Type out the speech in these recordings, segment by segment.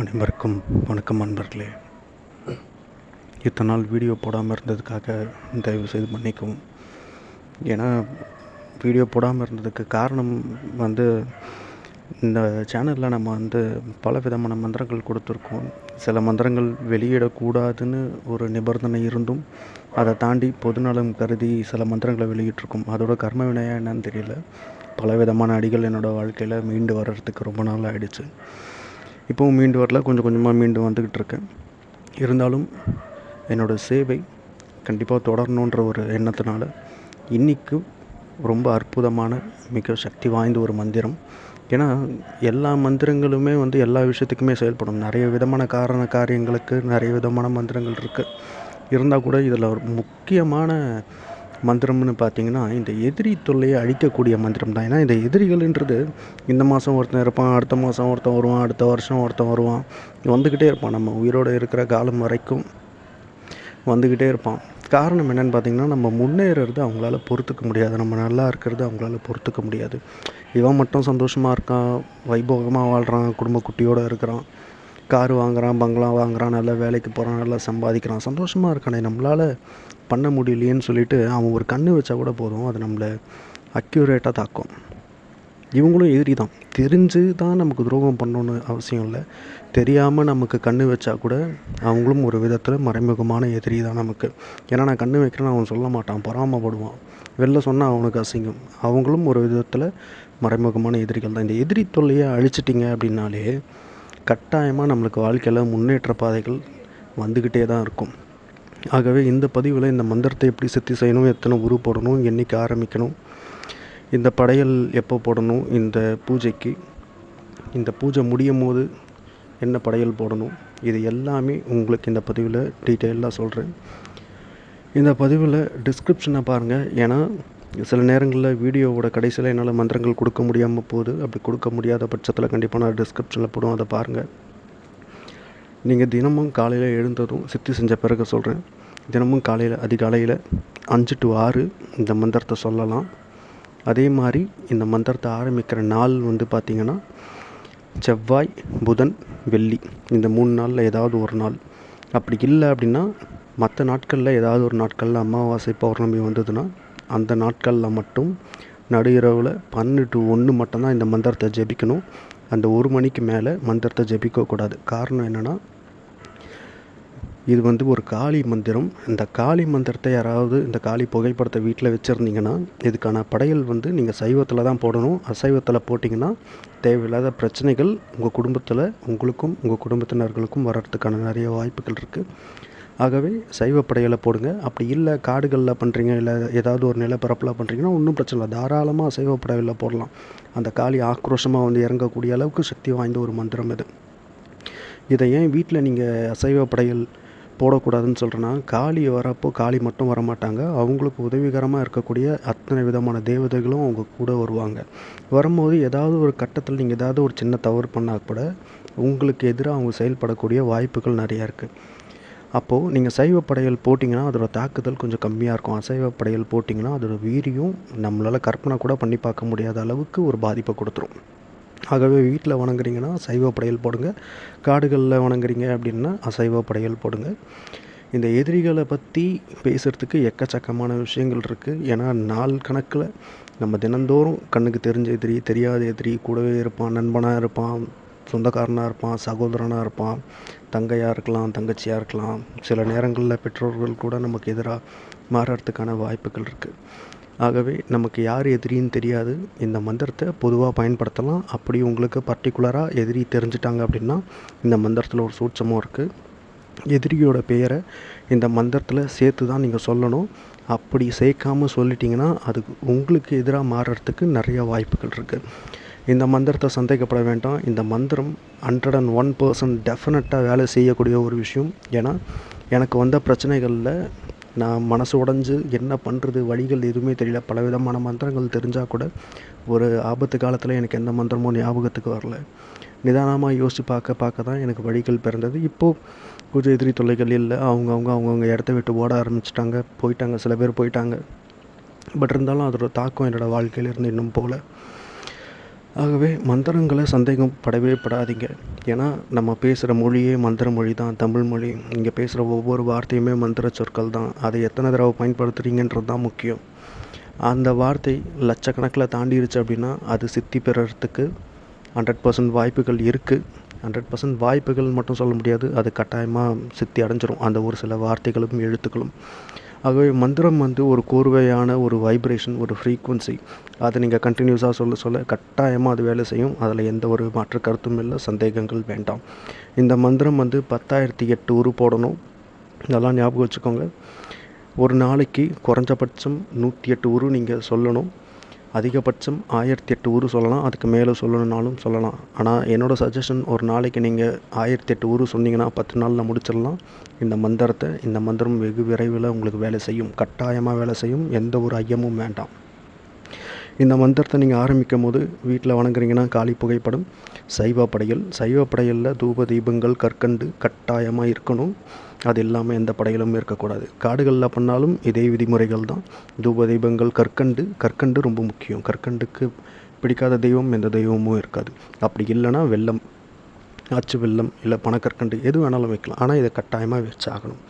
அனைவருக்கும் வணக்கம் நண்பர்களே. இத்தனை நாள் வீடியோ போடாமல் இருந்ததுக்காக தயவு செய்து மன்னிக்கவும். ஏன்னா வீடியோ போடாமல் இருந்ததுக்கு காரணம் வந்து இந்த சேனலில் நம்ம வந்து பல விதமான மந்திரங்கள் கொடுத்துருக்கோம். சில மந்திரங்கள் வெளியிடக்கூடாதுன்னு ஒரு நிபந்தனை இருந்தும் அதை தாண்டி பொதுநலம் கருதி சில மந்திரங்களை வெளியிட்டிருக்கோம். அதோட கர்ம வினையா என்னன்னு தெரியல. பல விதமான அடிகள் என்னோடய வாழ்க்கையில் மீண்டு வர்றதுக்கு ரொம்ப நாள் ஆயிடுச்சு. இப்போவும் மீண்டு வரல. கொஞ்சம் கொஞ்சமாக மீண்டு வந்துக்கிட்டு இருக்கேன். இருந்தாலும் என்னோடய சேவை கண்டிப்பாக தொடரணுன்ற ஒரு எண்ணத்தினால இன்றைக்கு ரொம்ப அற்புதமான மிக சக்தி வாய்ந்த ஒரு மந்திரம். ஏன்னா எல்லா மந்திரங்களுமே வந்து எல்லா விஷயத்துக்குமே செயல்படும். நிறைய விதமான காரண காரியங்களுக்கு நிறைய விதமான மந்திரங்கள் இருக்குது இருந்தால் கூட இதில் ஒரு முக்கியமான மந்திரம்னு பார்த்தீங்கன்னா இந்த எதிரி தொல்லையை அழிக்கக்கூடிய மந்திரம் தான். ஏன்னா இந்த எதிரிகள்ன்றது இந்த மாதம் ஒருத்தன் இருப்பான் அடுத்த மாதம் ஒருத்தன் வருவான் அடுத்த வருஷம் ஒருத்தன் வருவான். வந்துக்கிட்டே இருப்பான். நம்ம உயிரோடு இருக்கிற காலம் வரைக்கும் வந்துக்கிட்டே இருப்பான். காரணம் என்னென்னு பார்த்தீங்கன்னா நம்ம முன்னேறது அவங்களால பொறுத்துக்க முடியாது. நம்ம நல்லா இருக்கிறது அவங்களால பொறுத்துக்க முடியாது. இவன் மட்டும் சந்தோஷமாக இருக்கான் வைபோகமாக வாழ்கிறான் குடும்ப குட்டியோடு இருக்கிறான். கார் வாங்குறான் பங்களா வாங்குறான் நல்லா வேலைக்கு போகிறான் நல்லா சம்பாதிக்கிறான். சந்தோஷமாக இருக்கானே நம்மளால் பண்ண முடியலையேன்னு சொல்லிட்டு அவன் ஒரு கண்ணு வச்சா கூட போதும். அது நம்மளை அக்யூரேட்டாக தாக்கும். இவங்களும் எதிரி தான் தெரிஞ்சு தான் நமக்கு துரோகம் பண்ணணுன்னு அவசியம் இல்லை. தெரியாமல் நமக்கு கண்ணு வச்சா கூட அவங்களும் ஒரு விதத்தில் மறைமுகமான எதிரி தான் நமக்கு. ஏன்னா நான் கண்ணு வைக்கிறேன்னு அவன் சொல்ல மாட்டான். பொறாமப்படுவான். வெளில சொன்னால் அவனுக்கு அசிங்கம். அவங்களும் ஒரு விதத்தில் மறைமுகமான எதிரிகள் தான் இந்த எதிரி தொல்லையை அழிச்சிட்டிங்க அப்படின்னாலே கட்டாயமாக நம்மளுக்கு வாழ்க்கையில் முன்னேற்ற பாதைகள் வந்துக்கிட்டே தான் இருக்கும். ஆகவே இந்த பதிவில் இந்த மந்திரத்தை எப்படி சித்தி செய்யணும் எத்தனை உரு போடணும் என்றைக்கு ஆரம்பிக்கணும் இந்த படையல் எப்போ போடணும் இந்த பூஜைக்கு இந்த பூஜை முடியும் போது என்ன படையல் போடணும் இது எல்லாமே உங்களுக்கு இந்த பதிவில் டீட்டெயிலாக சொல்கிறேன் இந்த பதிவில் டிஸ்கிரிப்ஷனை பாருங்கள் ஏன்னா சில நேரங்களில் வீடியோவோட கடைசியில் என்னால் மந்திரங்கள் கொடுக்க முடியாமல் போகுது. அப்படி கொடுக்க முடியாத பட்சத்தில் கண்டிப்பாக நான் டிஸ்கிரிப்ஷனில் போடுவோம் அதை பாருங்கள் நீங்கள் தினமும் காலையில் எழுந்ததும் சித்தி செஞ்ச பிறகு சொல்கிறேன் தினமும் காலையில் அதிகாலையில் அஞ்சு டு ஆறு இந்த மந்திரத்தை சொல்லலாம். அதே மாதிரி இந்த மந்திரத்தை ஆரம்பிக்கிற நாள் வந்து பார்த்திங்கன்னா செவ்வாய் புதன் வெள்ளி இந்த மூணு நாளில் ஏதாவது ஒரு நாள். அப்படி இல்லை அப்படின்னா மற்ற நாட்களில் ஏதாவது ஒரு நாட்களில் அமாவாசை பௌர்ணமி வந்ததுன்னா அந்த நாட்களில் மட்டும் நடு இரவில் பன்னெண்டு டு ஒன்று மட்டும்தான் இந்த மந்திரத்தை ஜெபிக்கணும். அந்த ஒரு மணிக்கு மேலே மந்திரத்தை ஜெபிக்கக்கூடாது. காரணம் என்னென்னா இது வந்து ஒரு காளி மந்திரம். இந்த காளி மந்திரத்தை யாராவது இந்த காளி புகைப்படத்தை வீட்டில் வச்சுருந்தீங்கன்னா இதுக்கான படையல் வந்து நீங்கள் சைவத்தில் தான் போடணும். அசைவத்தில் போட்டிங்கன்னா தேவையில்லாத பிரச்சனைகள் உங்கள் குடும்பத்தில் உங்களுக்கும் உங்கள் குடும்பத்தினர்களுக்கும் வர்றதுக்கான நிறைய வாய்ப்புகள் இருக்குது ஆகவே சைவ படையலை போடுங்க. அப்படி இல்லை காடுகளில் பண்ணுறீங்க இல்லை ஏதாவது ஒரு நிலப்பரப்பில் பண்ணுறீங்கன்னா ஒன்றும் பிரச்சனை இல்லை. தாராளமாக அசைவ படையலில் போடலாம். அந்த காளி ஆக்ரோஷமாக வந்து இறங்கக்கூடிய அளவுக்கு சக்தி வாய்ந்த ஒரு மந்திரம் இது. இதை ஏன் வீட்டில் நீங்கள் அசைவ படையல் போடக்கூடாதுன்னு சொல்கிறேன்னா காளி வரப்போ காளி மட்டும் வரமாட்டாங்க. அவங்களுக்கு உதவிகரமாக இருக்கக்கூடிய அத்தனை விதமான தேவதைகளும் அவங்க கூட வருவாங்க. வரும்போது ஏதாவது ஒரு கட்டத்தில் நீங்கள் ஏதாவது ஒரு சின்ன தவறு பண்ணால் கூட உங்களுக்கு எதிராக அவங்க செயல்படக்கூடிய வாய்ப்புகள் நிறையா இருக்குது அப்போது நீங்கள் சைவ படையல் போட்டிங்கன்னா அதோட தாக்குதல் கொஞ்சம் கம்மியாக இருக்கும். அசைவ படையல் போட்டிங்கன்னா அதோட வீரியம் நம்மளால் கற்பனை கூட பண்ணி பார்க்க முடியாத அளவுக்கு ஒரு பாதிப்பை கொடுத்துரும். ஆகவே வீட்டில் வணங்குறீங்கன்னா சைவ படையல் போடுங்க. காடுகளில் வணங்குறீங்க அப்படின்னா அசைவ படையல் போடுங்க. இந்த எதிரிகளை பற்றி பேசுகிறதுக்கு எக்கச்சக்கமான விஷயங்கள் இருக்குது ஏன்னா நாள் கணக்கில் நம்ம தினந்தோறும் கண்ணுக்கு தெரிஞ்ச எதிரி தெரியாத எதிரி கூடவே இருப்பான் நண்பனாக இருப்பான் சொந்தக்காரனாக இருப்பான் சகோதரனாக இருப்பான் தங்கையாக இருக்கலாம் தங்கச்சியாக இருக்கலாம். சில நேரங்களில் பெற்றோர்கள் கூட நமக்கு எதிராக மாறுறதுக்கான வாய்ப்புகள் இருக்குது ஆகவே நமக்கு யார் எதிரின்னு தெரியாது. இந்த மந்திரத்தை பொதுவாக பயன்படுத்தலாம். அப்படி உங்களுக்கு பர்டிகுலராக எதிரி தெரிஞ்சிட்டாங்க அப்படின்னா இந்த மந்திரத்தில் ஒரு சூட்சமும் இருக்குது எதிரியோட பெயரை இந்த மந்திரத்தில் சேர்த்து தான் நீங்கள் சொல்லணும். அப்படி சேர்க்காமல் சொல்லிட்டீங்கன்னா அது உங்களுக்கு எதிராக மாறுறதுக்கு நிறைய வாய்ப்புகள் இருக்குது இந்த மந்திரத்தை சந்தேகப்பட வேண்டாம். இந்த மந்திரம் ஹண்ட்ரட் அண்ட் ஒன் பர்சன்ட் டெஃபினட்டாக வேலை செய்யக்கூடிய ஒரு விஷயம். ஏன்னா எனக்கு வந்த பிரச்சனைகளில் நான் மனசு உடஞ்சு என்ன பண்ணுறது வழிகள் எதுவுமே தெரியல. பல விதமான மந்திரங்கள் தெரிஞ்சால் கூட ஒரு ஆபத்து காலத்தில் எனக்கு எந்த மந்திரமும் ஞாபகத்துக்கு வரல. நிதானமாக யோசித்து பார்க்க பார்க்க தான் எனக்கு வழிகள் பிறந்தது. இப்போது கொஞ்சம் எதிரி தொல்லைகள் இல்லை. அவங்கவுங்க அவங்கவுங்க இடத்த விட்டு ஓட ஆரம்பிச்சிட்டாங்க. போயிட்டாங்க. சில பேர் போயிட்டாங்க. பட் இருந்தாலும் அதோட தாக்கம் என்னோடய வாழ்க்கையிலேருந்து இன்னும் போகல. ஆகவே மந்திரங்களை சந்தேகம் படவே படாதீங்க. ஏன்னா நம்ம பேசுகிற மொழியே மந்திர மொழி தான் தமிழ் மொழி. இங்கே பேசுகிற ஒவ்வொரு வார்த்தையுமே மந்திர சொற்கள் தான். அதை எத்தனை தடவை பயன்படுத்துகிறீங்கன்றது தான் முக்கியம். அந்த வார்த்தை லட்சக்கணக்கில் தாண்டிடுச்சு அப்படின்னா அது சித்தி பெறறதுக்கு ஹண்ட்ரட் பர்சன்ட் வாய்ப்புகள் இருக்குது ஹண்ட்ரட் பர்சன்ட் வாய்ப்புகள் மட்டும் சொல்ல முடியாது. அது கட்டாயமாக சித்தி அடைஞ்சிரும். அந்த ஒரு சில வார்த்தைகளும் எழுத்துக்களும். ஆகவே மந்திரம் வந்து ஒரு கோர்வையான ஒரு வைப்ரேஷன் ஒரு ஃப்ரீக்குவன்சி அதை நீங்கள் கண்டினியூஸாக சொல்ல சொல்ல கட்டாயமாக அது வேலை செய்யும். அதில் எந்த ஒரு மாற்று கருத்தும் இல்லை சந்தேகங்கள் வேண்டாம். இந்த மந்திரம் வந்து பத்தாயிரத்தி எட்டு உரு போடணும். இதெல்லாம் ஞாபகம் வச்சுக்கோங்க. ஒரு நாளைக்கு குறைஞ்சபட்சம் நூற்றி எட்டு உரு நீங்கள் சொல்லணும். அதிகபட்சம் ஆயிரத்தி எட்டு ஊர் சொல்லலாம். அதுக்கு மேலே சொல்லணுன்னாலும் சொல்லலாம். ஆனால் என்னோடய சஜஷன் ஒரு நாளைக்கு நீங்கள் ஆயிரத்தி எட்டு ஊர் சொன்னீங்கன்னா பத்து நாளில் முடிச்சிடலாம். இந்த மந்திரத்தை இந்த மந்திரம் வெகு விரைவில் உங்களுக்கு வேலை செய்யும். கட்டாயமாக வேலை செய்யும். எந்த ஒரு ஐயமும் வேண்டாம். இந்த மந்திரத்தை நீங்கள் ஆரம்பிக்கும் போது வீட்டில் வணங்குறீங்கன்னா காளி புகைப்படம் சைவ படையல். சைவ படையலில் தூப தீபங்கள் கற்கண்டு கட்டாயமாக இருக்கணும். அது இல்லாமல் எந்த படையலும் இருக்கக்கூடாது. காடுகளில் பண்ணாலும் இதே விதிமுறைகள் தான் தூப தீபங்கள் கற்கண்டு கற்கண்டு ரொம்ப முக்கியம். கற்கண்டுக்கு பிடிக்காத தெய்வம் எந்த தெய்வமும் இருக்காது. அப்படி இல்லைன்னா வெள்ளம் ஆச்சு வெள்ளம் இல்லை பணக்கற்கண்டு எது வேணாலும் வைக்கலாம். ஆனால் இதை கட்டாயமாக வச்சாகணும்.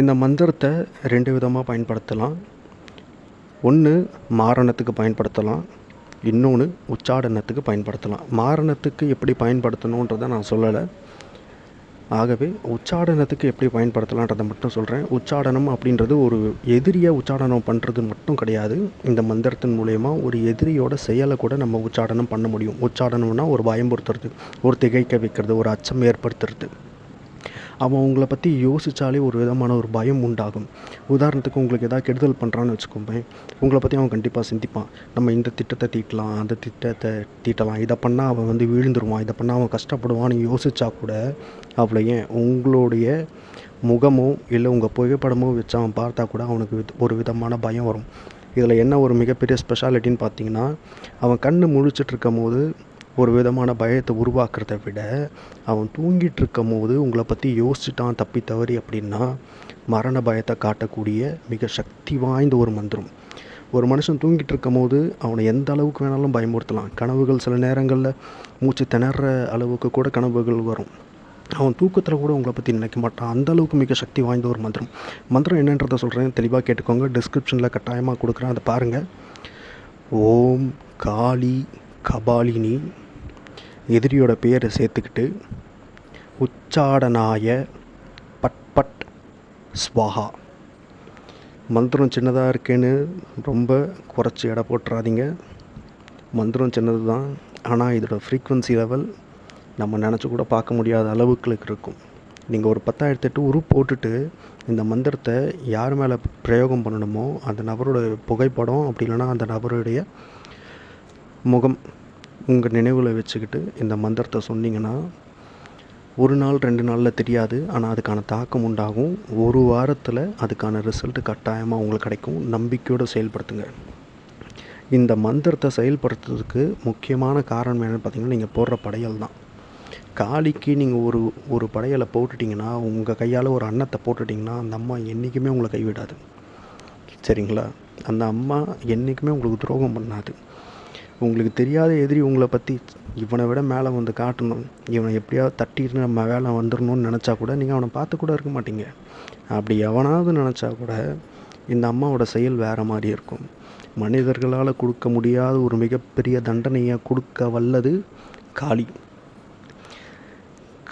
இந்த மந்திரத்தை ரெண்டு விதமாக பயன்படுத்தலாம். ஒன்று மாரணத்துக்கு பயன்படுத்தலாம். இன்னொன்று உச்சாடனத்துக்கு பயன்படுத்தலாம். மாரணத்துக்கு எப்படி பயன்படுத்தணுன்றதை நான் சொல்லலை. ஆகவே உச்சாடனத்துக்கு எப்படி பயன்படுத்தலான்றதை மட்டும் சொல்கிறேன் உச்சாடனம் அப்படின்றது ஒரு எதிரியை உச்சாடனம் பண்ணுறது மட்டும் கிடையாது. இந்த மந்திரத்தின் மூலயமா ஒரு எதிரியோட செயலை கூட நம்ம உச்சாடனம் பண்ண முடியும். உச்சாடனம்னா ஒரு பயம்புறுத்துறது ஒரு திகைக்க வைக்கிறது ஒரு அச்சம் ஏற்படுத்துறது. அவன் உங்களை பற்றி யோசித்தாலே ஒரு விதமான ஒரு பயம் உண்டாகும். உதாரணத்துக்கு உங்களுக்கு எதாவது கெடுதல் பண்ணுறான்னு வச்சுக்கோங்க உங்களை பற்றி அவன் கண்டிப்பாக சிந்திப்பான். நம்ம இந்த திட்டத்தை தீட்டலாம் அந்த திட்டத்தை தீட்டலாம். இதை பண்ணால் அவன் வந்து விழுந்துருவான். இதை பண்ணால் அவன் கஷ்டப்படுவான்னு யோசித்தா கூட அவளை ஏன் உங்களுடைய முகமோ இல்லை உங்கள் புகைப்படமோ வச்சு அவன் பார்த்தா கூட அவனுக்கு வித்- ஒரு விதமான பயம் வரும். இதில் என்ன ஒரு மிகப்பெரிய ஸ்பெஷாலிட்டின்னு பார்த்தீங்கன்னா அவன் கண்ணு முழிச்சிட்டு இருக்கும் போது ஒரு விதமான பயத்தை உருவாக்குறத விட அவன் தூங்கிட்டு இருக்கும் போது உங்களை பற்றி யோசிச்சுட்டான் தப்பி தவறி அப்படின்னா மரண பயத்தை காட்டக்கூடிய மிக சக்தி வாய்ந்த ஒரு மந்திரம். ஒரு மனுஷன் தூங்கிட்டு இருக்கும் போது அவனை எந்த அளவுக்கு வேணாலும் பயமுறுத்தலாம். கனவுகள் சில நேரங்களில் மூச்சு திணற அளவுக்கு கூட கனவுகள் வரும். அவன் தூக்கத்தில் கூட உங்களை பற்றி நினைக்க மாட்டான். அந்த அளவுக்கு மிக சக்தி வாய்ந்த ஒரு மந்திரம். மந்திரம் என்னன்றதை சொல்கிறேன் தெளிவாக கேட்டுக்கோங்க. டிஸ்கிரிப்ஷனில் கட்டாயமாக கொடுக்குறேன். அதை பாருங்கள் ஓம் காளி கபாலினி எதிரியோட பேரை சேர்த்துக்கிட்டு உச்சாடனாய பட்பட் ஸ்வாஹா. மந்திரம் சின்னதாக இருக்கேன்னு ரொம்ப குறைச்சி எடை போட்டுறாதீங்க. மந்திரம் சின்னது தான் ஆனால் இதோட ஃப்ரீக்குவன்சி லெவல் நம்ம நினச்சி கூட பார்க்க முடியாத அளவுக்கு இருக்கும். நீங்கள் ஒரு பத்தாயிரத்து எட்டு உரு போட்டுட்டு இந்த மந்திரத்தை யார் மேலே பிரயோகம் பண்ணணுமோ அந்த நபரோட புகைப்படம் அப்படி இல்லைன்னா அந்த நபருடைய முகம் உங்கள் நினைவில் வச்சுக்கிட்டு இந்த மந்திரத்தை சொன்னீங்கன்னா ஒரு நாள் ரெண்டு நாளில் தெரியாது. ஆனால் அதுக்கான தாக்கம் உண்டாகும். ஒரு வாரத்தில் அதுக்கான ரிசல்ட் கட்டாயமாக உங்களுக்கு கிடைக்கும். நம்பிக்கையோடு செயல்படுத்துங்க. இந்த மந்திரத்தை செயல்படுத்துறதுக்கு முக்கியமான காரணம் என்னென்னு பார்த்தீங்கன்னா நீங்கள் போடுற படையல் தான். காளிக்கு நீங்கள் ஒரு ஒரு படையலை போட்டுட்டிங்கன்னா உங்கள் கையால் ஒரு அன்னத்தை போட்டுட்டிங்கன்னா அந்த அம்மா என்றைக்குமே உங்களை கைவிடாது. சரிங்களா? அந்த அம்மா என்றைக்குமே உங்களுக்கு துரோகம் பண்ணாது. உங்களுக்கு தெரியாத எதிரி உங்களை பற்றி இவனை விட மேலே வந்து காட்டணும். இவனை எப்படியாவது தட்டிட்டு நம்ம வேலை வந்துடணும்னு நினச்சா கூட நீங்கள் அவனை பார்த்து கூட இருக்க மாட்டீங்க. அப்படி எவனாவது நினச்சா கூட இந்த அம்மாவோட செயல் வேறு மாதிரி இருக்கும். மனிதர்களால் கொடுக்க முடியாத ஒரு மிகப்பெரிய தண்டனையை கொடுக்க வல்லது காளி.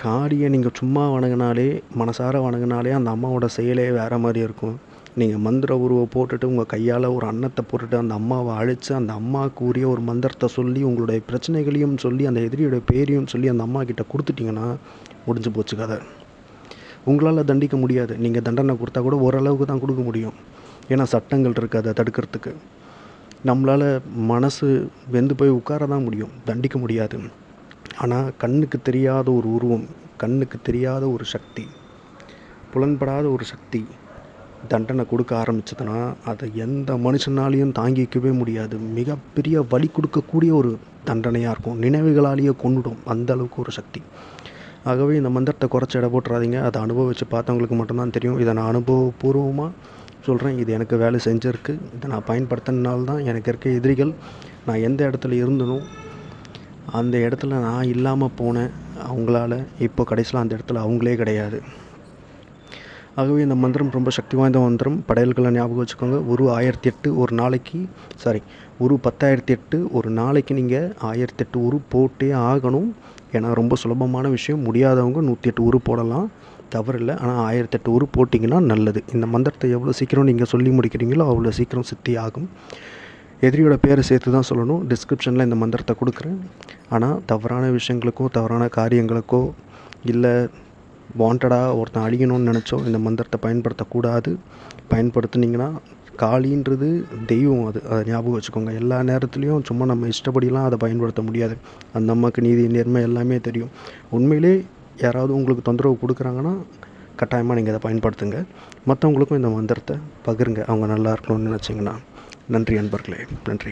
காளியை நீங்கள் சும்மா வணங்கினாலே மனசார வணங்கினாலே அந்த அம்மாவோட செயலே வேறு மாதிரி இருக்கும். நீங்கள் மந்திர உருவை போட்டுட்டு உங்கள் கையால் ஒரு அன்னத்தை போட்டுட்டு அந்த அம்மாவை அழைச்சி அந்த அம்மாவுக்கு உரிய ஒரு மந்திரத்தை சொல்லி உங்களுடைய பிரச்சனைகளையும் சொல்லி அந்த எதிரியோட பேரையும் சொல்லி அந்த அம்மா கிட்ட கொடுத்துட்டிங்கன்னா முடிஞ்சு போச்சு கதை. உங்களால் தண்டிக்க முடியாது. நீங்கள் தண்டனை கொடுத்தா கூட ஓரளவுக்கு தான் கொடுக்க முடியும். ஏன்னா சட்டங்கள் இருக்குது அதை தடுக்கிறதுக்கு. நம்மளால் மனசு வெந்து போய் உட்கார தான் முடியும். தண்டிக்க முடியாது. ஆனால் கண்ணுக்கு தெரியாத ஒரு உருவம் கண்ணுக்கு தெரியாத ஒரு சக்தி புலன்படாத ஒரு சக்தி தண்டனை கொடுக்க ஆரம்பிச்சதுன்னா அதை எந்த மனுஷனாலையும் தாங்கிக்கவே முடியாது. மிகப்பெரிய வலி கொடுக்கக்கூடிய ஒரு தண்டனையாக இருக்கும். நினைவுகளாலேயே கொண்டுடும் அந்த அளவுக்கு ஒரு சக்தி. ஆகவே இந்த மந்திரத்தை குறைச்சி எடை போட்டுறாதீங்க. அதை அனுபவித்து பார்த்தவங்களுக்கு மட்டும்தான் தெரியும். இதை நான் அனுபவபூர்வமாக சொல்கிறேன் இது எனக்கு வேலை செஞ்சுருக்கு. இதை நான் பயன்படுத்தினால தான் எனக்கு இருக்க எதிரிகள் நான் எந்த இடத்துல இருந்தனோ அந்த இடத்துல நான் இல்லாமல் போனேன் அவங்களால இப்போ கடைசியில் அந்த இடத்துல அவங்களே கிடையாது. ஆகவே இந்த மந்திரம் ரொம்ப சக்தி வாய்ந்த மந்திரம். படையல்களை ஞாபகம் வச்சுக்கோங்க. ஒரு ஆயிரத்தி எட்டு ஒரு நாளைக்கு சாரி ஒரு பத்தாயிரத்தி எட்டு ஒரு நாளைக்கு நீங்கள் ஆயிரத்தி எட்டு உரு போட்டே ஆகணும். ஏன்னா ரொம்ப சுலபமான விஷயம். முடியாதவங்க நூற்றி எட்டு உரு போடலாம். தவறில்லை. ஆனால் ஆயிரத்தி எட்டு உரு போட்டிங்கன்னா நல்லது. இந்த மந்திரத்தை எவ்வளோ சீக்கிரம் நீங்கள் சொல்லி முடிக்கிறீங்களோ அவ்வளோ சீக்கிரம் சித்தி ஆகும். எதிரியோட பேரை சேர்த்து தான் சொல்லணும். டிஸ்கிரிப்ஷனில் இந்த மந்திரத்தை கொடுக்குறேன். ஆனால் தவறான விஷயங்களுக்கோ தவறான காரியங்களுக்கோ இல்லை வாண்டடாக ஒருத்தன் அழியணும்னு நினச்சோம் இந்த மந்திரத்தை பயன்படுத்தக்கூடாது. பயன்படுத்துனீங்கன்னா காளின்றது தெய்வம் அது. அதை ஞாபகம் வச்சுக்கோங்க. எல்லா நேரத்துலையும் சும்மா நம்ம இஷ்டப்படிலாம் அதை பயன்படுத்த முடியாது. அந்த அம்மாவுக்கு நீதி நேர்மை எல்லாமே தெரியும். உண்மையிலே யாராவது உங்களுக்கு தொந்தரவு கொடுக்குறாங்கன்னா கட்டாயமாக நீங்கள் அதை பயன்படுத்துங்க. மற்றவங்களுக்கும் இந்த மந்திரத்தை பகிருங்க. அவங்க நல்லா இருக்கணும்னு நினச்சிங்கன்னா. நன்றி அன்பர்களே. நன்றி.